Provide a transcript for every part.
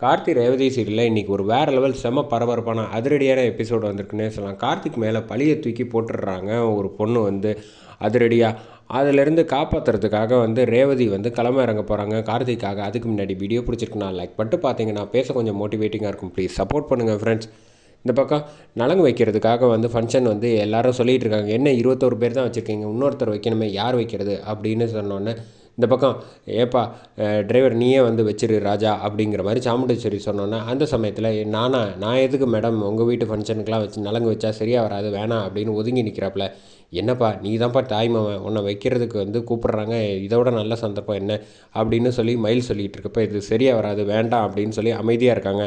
கார்த்தி ரேவதி சீரியலில் இன்றைக்கி ஒரு வேறு லெவல் செம பரபரப்பான அதிரடியான எபிசோடு வந்திருக்குன்னே சொல்லலாம். கார்த்திக் மேலே பழியை தூக்கி போட்டுடுறாங்க. ஒரு பொண்ணு வந்து அதிரடியாக அதிலிருந்து காப்பாற்றுறதுக்காக வந்து ரேவதி வந்து கிளம்ப இறங்க போகிறாங்க கார்த்திக்காக அதுக்கு முன்னாடி வீடியோ பிடிச்சிருக்கு நான் லைக் பட்டு பார்த்தீங்கன்னா பேச கொஞ்சம் மோட்டிவேட்டிங்காக இருக்கும். ப்ளீஸ் சப்போர்ட் பண்ணுங்கள் ஃப்ரெண்ட்ஸ் இந்த பக்கம் நலங்கு வைக்கிறதுக்காக வந்து ஃபங்க்ஷன் வந்து எல்லாரும் சொல்லிகிட்டு இருக்காங்க. என்ன இருபத்தோரு பேர் தான் வச்சுருக்கீங்க. இன்னொருத்தர் வைக்கணுமே யார் வைக்கிறது? அப்படின்னு சொன்னோன்னே இந்த பக்கம் ஏப்பா டிரைவர் நீயே வந்து வச்சிரு ராஜா அப்படிங்கிற மாதிரி சாமுண்டேஸ்வரி சொன்னோன்னே அந்த சமயத்தில் நானா நான் எதுக்கு மேடம் உங்கள் வீட்டு ஃபங்க்ஷனுக்கெலாம் வச்சு நலங்கு வச்சா சரியாக வராது வேணாம் அப்படின்னு ஒதுங்கி நிற்கிறாப்புல என்னப்பா நீ தான்ப்பா தாய்மாவன் உன்னை வைக்கிறதுக்கு வந்து கூப்பிட்றாங்க இதோட நல்ல சந்தர்ப்பம் என்ன? அப்படின்னு சொல்லி மயில் சொல்லிகிட்டு இருக்கப்ப இது சரியாக வராது வேண்டாம் அப்படின்னு சொல்லி அமைதியாக இருக்காங்க.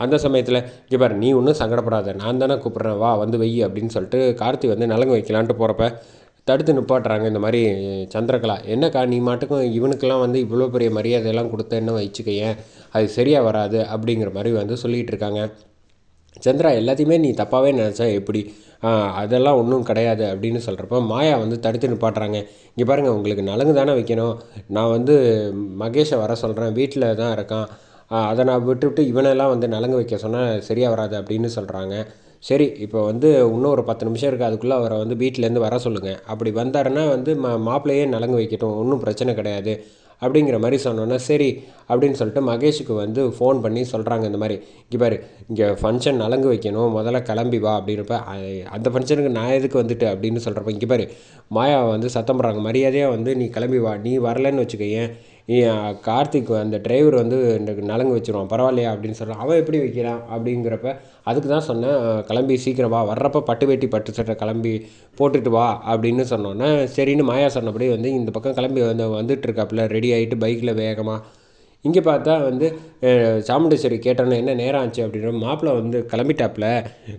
அந்த சமயத்தில் இங்கே பாரு நீ ஒன்றும் சங்கடப்படாத நான் தானே கூப்பிட்றேன் வா வந்து வை அப்படின்னு சொல்லிட்டு கார்த்தி வந்து நலங்கு வைக்கலான்ட்டு போகிறப்ப தடுத்து நிப்பாட்டுறாங்க இந்த மாதிரி சந்திரகலா. என்னக்கா நீ மாட்டுக்கும் இவனுக்கெல்லாம் வந்து இவ்வளோ பெரிய மரியாதையெல்லாம் கொடுத்த என்ன வச்சுக்கையன் அது சரியாக வராது அப்படிங்கிற மாதிரி வந்து சொல்லிகிட்டு இருக்காங்க. சந்திரா எல்லாத்தையுமே நீ தப்பாகவே நினச்சா எப்படி? அதெல்லாம் ஒன்றும் கிடையாது அப்படின்னு சொல்கிறப்ப மாயா வந்து தடுத்து நிப்பாட்டுறாங்க. இங்கே பாருங்கள் உங்களுக்கு நலங்கு தானே வைக்கணும். நான் வந்து மகேஷை வர சொல்கிறேன் வீட்டில் தான் இருக்கான். அதை நான் விட்டுவிட்டு இவனெல்லாம் வந்து நலங்கு வைக்க சொன்னால் சரியாக வராது அப்படின்னு சொல்கிறாங்க சரி இப்போ வந்து இன்னும் ஒரு பத்து நிமிஷம் இருக்குது அதுக்குள்ளே அவரை வந்து வீட்டிலேருந்து வர சொல்லுங்கள் அப்படி வந்தாருன்னா வந்து மா மாப்பிள்ளையே நலங்கு வைக்கட்டும் ஒன்றும் பிரச்சனை கிடையாது அப்படிங்கிற மாதிரி சொன்னோன்னே சரி அப்படின்னு சொல்லிட்டு மகேஷுக்கு வந்து ஃபோன் பண்ணி சொல்கிறாங்க இந்த மாதிரி. இங்கே பாரு இங்கே ஃபங்க்ஷன் நலங்கு வைக்கணும் முதல்ல கிளம்பி வா அப்படின்றப்ப அந்த ஃபங்க்ஷனுக்கு நான் எதுக்கு வந்துட்டு அப்படின்னு சொல்கிறப்ப இங்கே பாரு மாயா வந்து சத்தம் பண்ணுறாங்க மரியாதையாக வந்து நீ கிளம்பி வா நீ வரலன்னு வச்சுக்கோயேன் கார்த்திக் அந்த டிரைவர் வந்து எனக்கு நலங்கு வச்சுருவான் பரவாயில்லையா அப்படின்னு சொல்கிறான் அவன் எப்படி வைக்கிறான் அப்படிங்கிறப்ப அதுக்கு தான் சொன்னேன் கிளம்பி சீக்கிரம் வா. வர்றப்ப பட்டு வேட்டி பட்டு சட்டை கிளம்பி போட்டுட்டு வா அப்படின்னு சொன்னோன்னே சரின்னு மாயா சொன்னபடி வந்து இந்த பக்கம் கிளம்பி வந்து வந்துட்டுருக்காப்புல ரெடி ஆகிட்டு பைக்கில் வேகமாக இங்கே பார்த்தா வந்து சாமுண்டேஸ்வரி கேட்டோன்னே என்ன நேரம் ஆச்சு? அப்படின்னா மாப்பிள்ளை வந்து கிளம்பிட்டாப்புல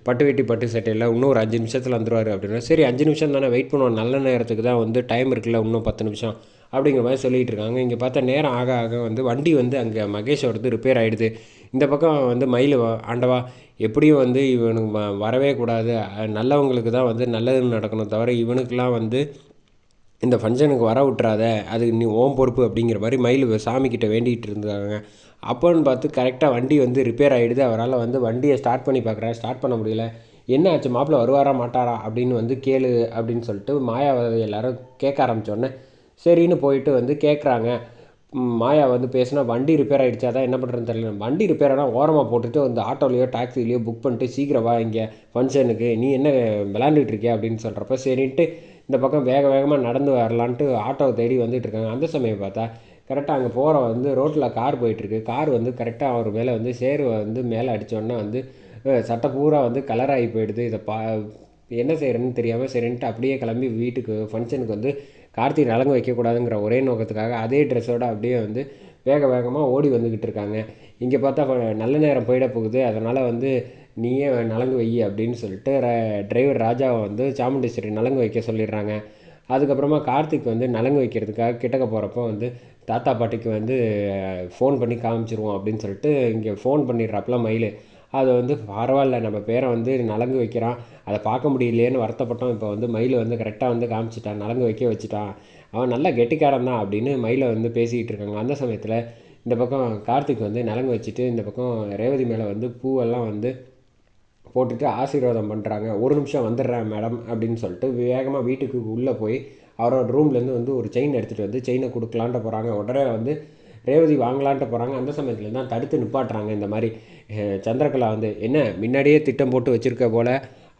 பட்டு வெட்டி பட்டு சட்டையில் இன்னும் ஒரு அஞ்சு நிமிஷத்தில் வந்துடுவார் அப்படின்னா சரி அஞ்சு நிமிஷம் தானே வெயிட் பண்ணுவோம். நல்ல நேரத்துக்கு தான் வந்து டைம் இருக்குல்ல இன்னும் பத்து நிமிஷம். அப்படிங்கிற மாதிரி சொல்லிகிட்டு இருக்காங்க இங்கே பார்த்தா நேரம் ஆக ஆக வந்து வண்டி வந்து அங்கே மகேஷோடது ரிப்பேர் ஆகிடுது இந்த பக்கம் வந்து மயில் ஆண்டவா எப்படியும் வந்து இவனுக்கு வரவே கூடாது. நல்லவங்களுக்கு தான் வந்து நல்லது நடக்கணும் தவிர இவனுக்கெலாம் வந்து இந்த ஃபங்க்ஷனுக்கு வர விட்றாத அது நீ ஓம் பொறுப்பு அப்படிங்கிற மாதிரி மயில் சாமிக்கிட்ட வேண்டிகிட்டு இருந்தாங்க அப்போன்னு பார்த்து கரெக்டாக வண்டி வந்து ரிப்பேர் ஆகிடுது அவரால் வந்து வண்டியை ஸ்டார்ட் பண்ணி பார்க்குறாரு. ஸ்டார்ட் பண்ண முடியல. என்ன ஆச்சு? மாப்பிள்ளை வருவாரா மாட்டாரா அப்படின்னு வந்து கேளு அப்படின்னு சொல்லிட்டு மாயா எல்லாரும் கேட்க ஆரம்பித்தோடனே சரின்னு போயிட்டு வந்து கேட்குறாங்க மாயா வந்து பேசினா வண்டி ரிப்பேர் ஆகிடுச்சா தான் என்ன பண்ணுறதுன்னு தெரியல. வண்டி ரிப்பேர் ஆனால் ஓரமாக போட்டுட்டு வந்து ஆட்டோலையோ டாக்ஸிலையோ புக் பண்ணிட்டு சீக்கிரம் வா இங்கே ஃபங்க்ஷனுக்கு நீ என்ன விளாண்டுட்டு இருக்கியா அப்படின்னு சொல்கிறப்ப சரின்ட்டு இந்த பக்கம் வேக வேகமாக நடந்து வரலான்ட்டு ஆட்டோவை தேடி வந்துட்டு இருக்காங்க. அந்த சமயம் பார்த்தா கரெக்டாக அங்கே போகிற வந்து ரோட்டில் கார் போயிட்டுருக்கு கார் வந்து கரெக்டாக அவர் மேலே வந்து சேருவை வந்து மேலே அடித்தோடனே வந்து சட்டை பூரா வந்து கலர் ஆகி போயிடுது. இதை பா என்ன செய்கிறேன்னு தெரியாமல் சரின்ட்டு அப்படியே கிளம்பி வீட்டுக்கு ஃபங்க்ஷனுக்கு வந்து கார்த்திக் நலங்கு வைக்கக்கூடாதுங்கிற ஒரே நோக்கத்துக்காக அதே ட்ரெஸ்ஸோடு அப்படியே வந்து வேக வேகமாக ஓடி வந்துக்கிட்டு இருக்காங்க. இங்கே பார்த்தா நல்ல நேரம் போயிட போகுது. அதனால் வந்து நீயே நலங்கு வை அப்படின்னு சொல்லிட்டு டிரைவர் ராஜாவை வந்து சாமுண்டீஸ்வரி நலங்கு வைக்க சொல்லிடுறாங்க. அதுக்கப்புறமா கார்த்திக் வந்து நலங்கு வைக்கிறதுக்காக கிட்டக்க போகிறப்போ வந்து தாத்தா பாட்டிக்கு வந்து ஃபோன் பண்ணி காமிச்சிருவோம் அப்படின்னு சொல்லிட்டு இங்கே ஃபோன் பண்ணிடுறாப்புல மயில். அதை வந்து பரவாயில்ல நம்ம பேரை வந்து நலங்கு வைக்கிறான். அதை பார்க்க முடியலையேன்னு வருத்தப்பட்டோம். இப்போ வந்து மயில் வந்து கரெக்டாக வந்து காமிச்சிட்டான் நலங்கு வைக்க வச்சுட்டான். அவன் நல்ல கெட்டிக்காரன் தான் அப்படின்னு மயிலை வந்து பேசிக்கிட்டு இருக்காங்க. அந்த சமயத்தில் இந்த பக்கம் கார்த்திக் வந்து நலங்கு வச்சுட்டு இந்த பக்கம் ரேவதி மேலே வந்து பூவெல்லாம் வந்து போட்டுட்டு ஆசீர்வாதம் பண்ணுறாங்க ஒரு நிமிஷம் வந்துடுறேன் மேடம் அப்படின்னு சொல்லிட்டு வேகமாக வீட்டுக்கு உள்ளே போய் அவரோட ரூம்லேருந்து வந்து ஒரு செயின் எடுத்துகிட்டு வந்து செயினை கொடுக்கலான்ட்டு போகிறாங்க உடனே வந்து ரேவதி வாங்கலான்ட்டு போகிறாங்க அந்த சமயத்தில் தான் தடுத்து நிப்பாட்டுறாங்க இந்த மாதிரி சந்திரகலா வந்து என்ன முன்னாடியே திட்டம் போட்டு வச்சுருக்க போல்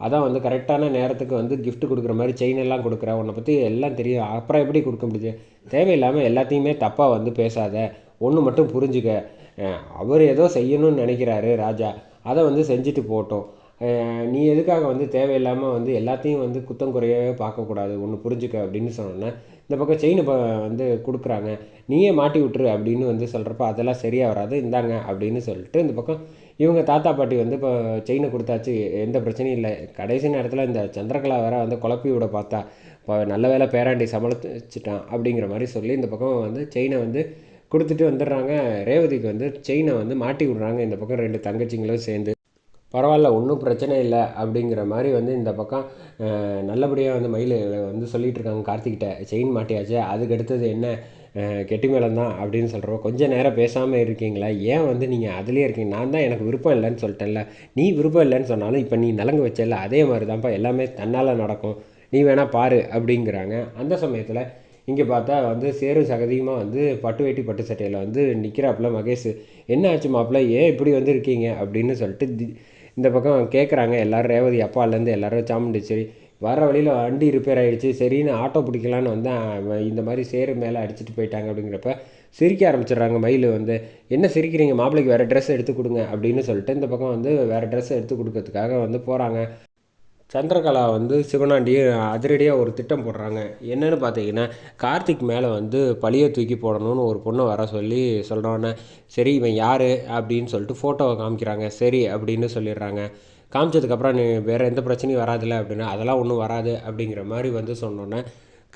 அதான் வந்து கரெக்டான நேரத்துக்கு வந்து கிஃப்ட் கொடுக்குற மாதிரி செயின் எல்லாம் கொடுக்குற உன்னை பற்றி எல்லாம் தெரியும். அப்புறம் எப்படி கொடுக்க முடியுது? தேவையில்லாமல் எல்லாத்தையுமே தப்பாக வந்து பேசாத ஒன்று மட்டும் புரிஞ்சுக்க. அவர் ஏதோ செய்யணும்னு நினைக்கிறாரு ராஜா. அதை வந்து செஞ்சுட்டு போட்டோம். நீ எதுக்காக வந்து தேவையில்லாமல் வந்து எல்லாத்தையும் வந்து குத்தம் குறையவே பார்க்கக்கூடாது ஒன்று புரிஞ்சுக்க அப்படின்னு சொன்னோன்னே இந்த பக்கம் செயின் இப்போ வந்து கொடுக்குறாங்க. நீயே மாட்டி விட்டுரு அப்படின்னு வந்து சொல்கிறப்ப அதெல்லாம் சரியாக வராது இந்தாங்க அப்படின்னு சொல்லிட்டு இந்த பக்கம் இவங்க தாத்தா பாட்டி வந்து இப்போ செயினை கொடுத்தாச்சு எந்த பிரச்சனையும் இல்லை. கடைசி நேரத்தில் இந்த சந்திரகலா வேற வந்து குழப்பி விட பார்த்தா இப்போ நல்ல வேலை பேராண்டி சமாளிச்சிட்டான் அப்படிங்கிற மாதிரி சொல்லி இந்த பக்கம் வந்து செயினை வந்து கொடுத்துட்டு வந்துடுறாங்க. ரேவதிக்கு வந்து செயினை வந்து மாட்டி விட்றாங்க. இந்த பக்கம் ரெண்டு தங்கச்சிங்களும் சேர்ந்து பரவாயில்ல ஒன்றும் பிரச்சனை இல்லை அப்படிங்கிற மாதிரி வந்து இந்த பக்கம் நல்லபடியாக வந்து மயில் வந்து சொல்லிகிட்டு இருக்காங்க கார்த்திக்கிட்ட செயின் மாட்டியாச்சு அதுக்கு அடுத்தது என்ன? கெட்டி மேளம் தான் அப்படின்னு சொல்கிறோம் கொஞ்சம் நேரம் பேசாமல் இருக்கீங்களா? ஏன் வந்து நீங்கள் அதுலேயே இருக்கீங்க? நான் தான் எனக்கு விருப்பம் இல்லைன்னு சொல்லிட்டேன்ல. நீ விருப்பம் இல்லைன்னு சொன்னாலும் இப்போ நீ நலங்கு வச்சல அதே மாதிரி தான்ப்பா எல்லாமே தன்னால் நடக்கும். நீ வேணால் பாரு அப்படிங்கிறாங்க. அந்த சமயத்தில் இங்கே பார்த்தா வந்து சேரும் சகதியுமாக வந்து பட்டு வேட்டி பட்டு சட்டையில் வந்து நிற்கிறாப்புல மகேஷ். என்ன ஆச்சு மாப்பிள்ள? ஏன் இப்படி வந்து இருக்கீங்க? அப்படின்னு சொல்லிட்டு இந்த பக்கம் கேட்குறாங்க எல்லாரும் ரேவதி அப்பாலேருந்து எல்லாரும் சாமுண்டேஸ்வரி வர வழியில் வண்டி ரிப்பேர் ஆகிடுச்சு சரின்னு ஆட்டோ பிடிக்கலான்னு வந்தேன் இந்த மாதிரி சேரு மேலே அடிச்சிட்டு போயிட்டாங்க அப்படிங்கிறப்ப சிரிக்க ஆரம்பிச்சிடுறாங்க மயில் வந்து. என்ன சிரிக்கிறீங்க? மாப்பிள்ளைக்கு வேறு ட்ரெஸ் எடுத்து கொடுங்க அப்படின்னு சொல்லிட்டு இந்த பக்கம் வந்து வேறு ட்ரெஸ் எடுத்து கொடுக்கறதுக்காக வந்து போகிறாங்க சந்திரகலா வந்து சிவனாண்டி அதிரடியாக ஒரு திட்டம் போடுறாங்க. என்னென்னு பார்த்தீங்கன்னா கார்த்திக் மேலே வந்து பழியை தூக்கி போடணும்னு ஒரு பொண்ணை வர சொல்லி சொல்கிறோன்னே சரி இவன் யார் அப்படின்னு சொல்லிட்டு ஃபோட்டோவை காமிக்கிறாங்க. சரி அப்படின்னு சொல்லிடுறாங்க. காமிச்சதுக்கப்புறம் நீ வேறு எந்த பிரச்சனையும் வராதுல்ல அப்படின்னா அதெல்லாம் ஒன்றும் வராது அப்படிங்கிற மாதிரி வந்து சொன்னோன்னே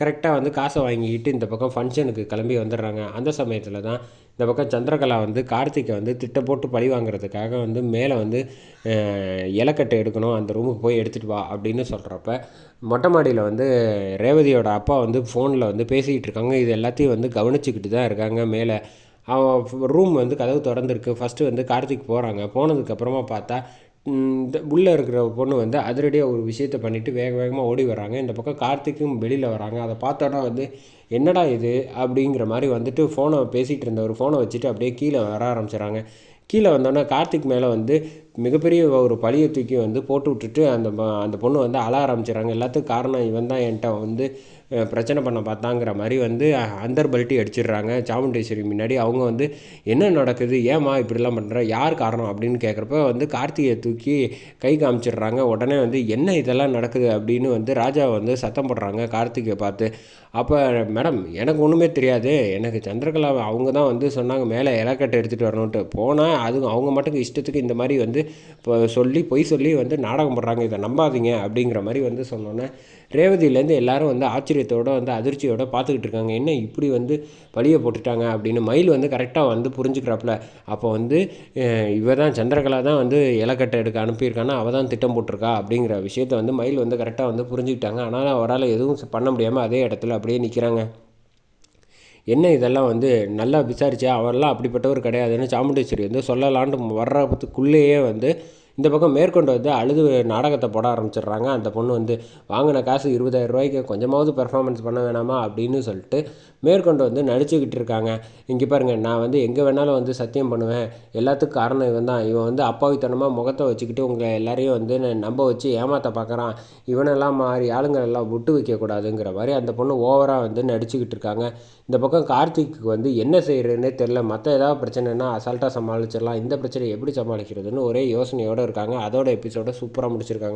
கரெக்டாக வந்து காசை வாங்கிக்கிட்டு இந்த பக்கம் ஃபங்க்ஷனுக்கு கிளம்பி வந்துடுறாங்க. அந்த சமயத்தில் தான் இந்த பக்கம் சந்திரகலா வந்து கார்த்திகை வந்து திட்டம் போட்டு பழி வாங்குறதுக்காக வந்து மேலே வந்து இலக்கட்டை எடுக்கணும். அந்த ரூமுக்கு போய் எடுத்துகிட்டு வா அப்படின்னு சொல்கிறப்ப மொட்டை மாடியில் வந்து ரேவதியோட அப்பா வந்து ஃபோனில் வந்து பேசிக்கிட்டு இருக்காங்க. இது எல்லாத்தையும் வந்து கவனிச்சுக்கிட்டு தான் இருக்காங்க மேலே. அவன் ரூம் வந்து கதவு திறந்துருக்கு. ஃபஸ்ட்டு வந்து கார்த்திக் போகிறாங்க போனதுக்கப்புறமா பார்த்தா இந்த உள்ளே இருக்கிற பொண்ணு வந்து அதிரடியாக ஒரு விஷயத்தை பண்ணிவிட்டு வேக வேகமாக ஓடி வராங்க இந்த பக்கம் கார்த்திக்கும் வெளியில் வராங்க அதை பார்த்தோன்னா வந்து என்னடா இது? அப்படிங்கிற மாதிரி வந்துட்டு ஃபோனை பேசிகிட்டு இருந்த ஒரு ஃபோனை வச்சுட்டு அப்படியே கீழே வர ஆரம்பிச்சிடுறாங்க. கீழே வந்தோன்னே கார்த்திக் மேலே வந்து மிகப்பெரிய ஒரு பழியை தூக்கி வந்து போட்டு விட்டுட்டு அந்த அந்த பொண்ணு வந்து அழ ஆரம்பிச்சிடறாங்க. எல்லாத்துக்கும் காரணம் இவன் தான் என்கிட்ட வந்து பிரச்சனை பண்ண பார்த்தாங்கிற மாதிரி வந்து அஹ், அந்தர் பல்ட்டி அடிச்சிடுறாங்க. சாமுண்டேஸ்வரி முன்னாடி அவங்க வந்து என்ன நடக்குது? ஏம்மா இப்படிலாம் பண்ணுற யார் காரணம்? அப்படின்னு கேட்குறப்ப வந்து கார்த்திகை தூக்கி கை காமிச்சிடுறாங்க. உடனே வந்து என்ன இதெல்லாம் நடக்குது? அப்படின்னு வந்து ராஜா வந்து சத்தம் போடுறாங்க கார்த்திகை பார்த்து. அப்போ மேடம் எனக்கு ஒன்றுமே தெரியாது. எனக்கு சந்திரகலா அவங்க தான் வந்து சொன்னாங்க மேலே இலக்கட்டை எடுத்துகிட்டு வரணுன்ட்டு போனால் அது அவங்க மட்டும் இஷ்டத்துக்கு இந்த மாதிரி வந்து இப்போ சொல்லி பொய் சொல்லி வந்து நாடகம் போடுறாங்க. இதை நம்பாதீங்க. அப்படிங்கிற மாதிரி வந்து சொன்னோன்னே ரேவதியிலேருந்து எல்லாரும் வந்து ஆச்சரிய ஆச்சரியத்தோடு வந்து அதிர்ச்சியோடு பார்த்துக்கிட்டு இருக்காங்க. என்ன இப்படி வந்து பழியை போட்டுட்டாங்க அப்படின்னு மயில் வந்து கரெக்டாக வந்து புரிஞ்சுக்கிறாப்புல. அப்போ வந்து இவ தான் சந்திரகலா தான் வந்து இலக்கட்டை எடுக்க அனுப்பியிருக்கானா? அவள் தான் திட்டம் போட்டிருக்கா? அப்படிங்கிற விஷயத்த வந்து மயில் வந்து கரெக்டாக வந்து புரிஞ்சுக்கிட்டாங்க. ஆனால் அவரால் எதுவும் பண்ண முடியாமல் அதே இடத்துல அப்படியே நிற்கிறாங்க என்ன இதெல்லாம் வந்து நல்லா விசாரிச்சா? அவரெல்லாம் அப்படிப்பட்டவர் கிடையாதுன்னு சாமுண்டேஸ்வரி வந்து சொல்லலான்ட்டு வர்றதுக்குள்ளேயே வந்து இந்த பக்கம் மேற்கொண்டு வந்து அழுது நாடகத்தை போட ஆரம்பிச்சிடுறாங்க. அந்த பொண்ணு வந்து வாங்கின காசு இருபதாயிரம் ரூபாய்க்கு கொஞ்சமாவது பெர்ஃபார்மன்ஸ் பண்ண வேணாமா? அப்படின்னு சொல்லிட்டு மேற்கொண்டு வந்து நடிச்சுக்கிட்டு இருக்காங்க. இங்கே பாருங்கள் நான் வந்து எங்கே வேணாலும் வந்து சத்தியம் பண்ணுவேன். எல்லாத்துக்கும் காரணம் இவன் தான். இவன் வந்து அப்பாவித்தனமாக முகத்தை வச்சுக்கிட்டு உங்களை எல்லாரையும் வந்து நம்ப வச்சு ஏமாற்ற பார்க்குறான் இவனெல்லாம் மாறி ஆளுங்களெல்லாம் விட்டு வைக்கக்கூடாதுங்கிற மாதிரி அந்த பொண்ணு ஓவராக வந்து நடிச்சுக்கிட்டு இருக்காங்க. இந்த பக்கம் கார்த்திக்கு வந்து என்ன செய்கிறதுனே தெரில மற்ற ஏதாவது பிரச்சனைனா அசால்ட்டாக சமாளிச்சிடலாம். இந்த பிரச்சனையை எப்படி சமாளிக்கிறதுன்னு ஒரே யோசனையோடு இருக்காங்க. அதோட எபிசோட சூப்பராக முடிச்சிருக்காங்க.